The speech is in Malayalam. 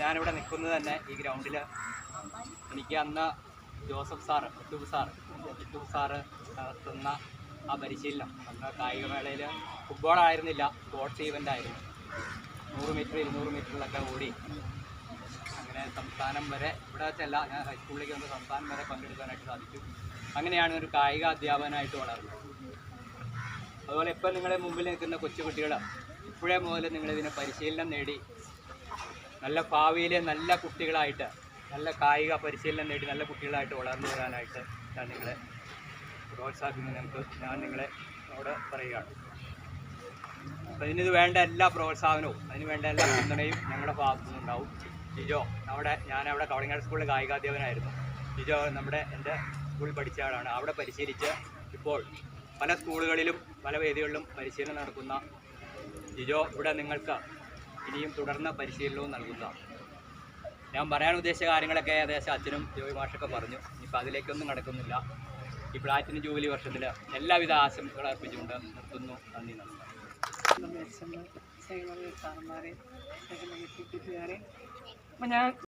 ഞാനിവിടെ നിൽക്കുന്നത് തന്നെ ഈ ഗ്രൗണ്ടിൽ. എനിക്ക് അന്ന് ജോസഫ് സാറ് ഇട്ടു സാറ് ഇട്ടു സാറ് നടത്തുന്ന ആ പരിശീലനം. അന്ന് കായികമേളയിൽ ഫുട്ബോൾ ആയിരുന്നില്ല സ്പോർട്സ് ഈവന്റ് ആയിരുന്നു. നൂറ് മീറ്റർ ഇരുന്നൂറ് മീറ്ററിലൊക്കെ ഓടി അങ്ങനെ സംസ്ഥാനം വരെ ഇവിടെ വെച്ചല്ല ഞാൻ ഹൈസ്കൂളിലേക്ക് വന്ന് സംസ്ഥാനം വരെ പങ്കെടുക്കാനായിട്ട് സാധിച്ചു. അങ്ങനെയാണ് ഒരു കായിക അധ്യാപകനായിട്ട് വളർന്നത്. അതുപോലെ ഇപ്പം നിങ്ങളുടെ മുമ്പിൽ നിൽക്കുന്ന കൊച്ചുകുട്ടികൾ ഇപ്പോഴേ മുതൽ നിങ്ങളിതിനെ പരിശീലനം നേടി നല്ല ഭാവിയിലെ നല്ല കുട്ടികളായിട്ട് നല്ല കായിക പരിശീലനം നേടി നല്ല കുട്ടികളായിട്ട് വളർന്നു വരാനായിട്ട് ഞാൻ നിങ്ങളെ പ്രോത്സാഹിപ്പിക്കുന്നത് നമുക്ക് ഞാൻ നിങ്ങളെ അവിടെ പറയുകയാണ്. അപ്പോൾ ഇതിന് വേണ്ട എല്ലാ പ്രോത്സാഹനവും അതിന് വേണ്ട എല്ലാ പിന്തുണയും ഞങ്ങളുടെ ഭാഗത്തു നിന്നുണ്ടാവും ജിജോ അവിടെ ഞാൻ അവിടെ കവളിങ്ങാട് സ്കൂളിലെ കായികാധ്യാപനായിരുന്നു ജിജോ നമ്മുടെ എന്റെ സ്കൂളിൽ പഠിച്ച ആളാണ്. അവിടെ പരിശീലിച്ച് ഇപ്പോൾ പല സ്കൂളുകളിലും പല വേദികളിലും പരിശീലനം നടക്കുന്ന ജിജോ ഇവിടെ നിങ്ങൾക്ക് ഇനിയും തുടർന്ന പരിശീലനവും നൽകുന്നതാണ്. ഞാൻ പറയാൻ ഉദ്ദേശിച്ച കാര്യങ്ങളൊക്കെ ഏകദേശം അച്ഛനും ജോയി മാഷൊക്കെ പറഞ്ഞു. ഇനിയിപ്പോൾ അതിലേക്കൊന്നും നടക്കുന്നില്ല. ഈ പ്ലാറ്റിനം ജൂബിലി വർഷത്തിൽ എല്ലാവിധ ആശംസകൾ അർപ്പിച്ചുകൊണ്ട് നിർത്തുന്നു. നന്ദി അപ്പം ഞാൻ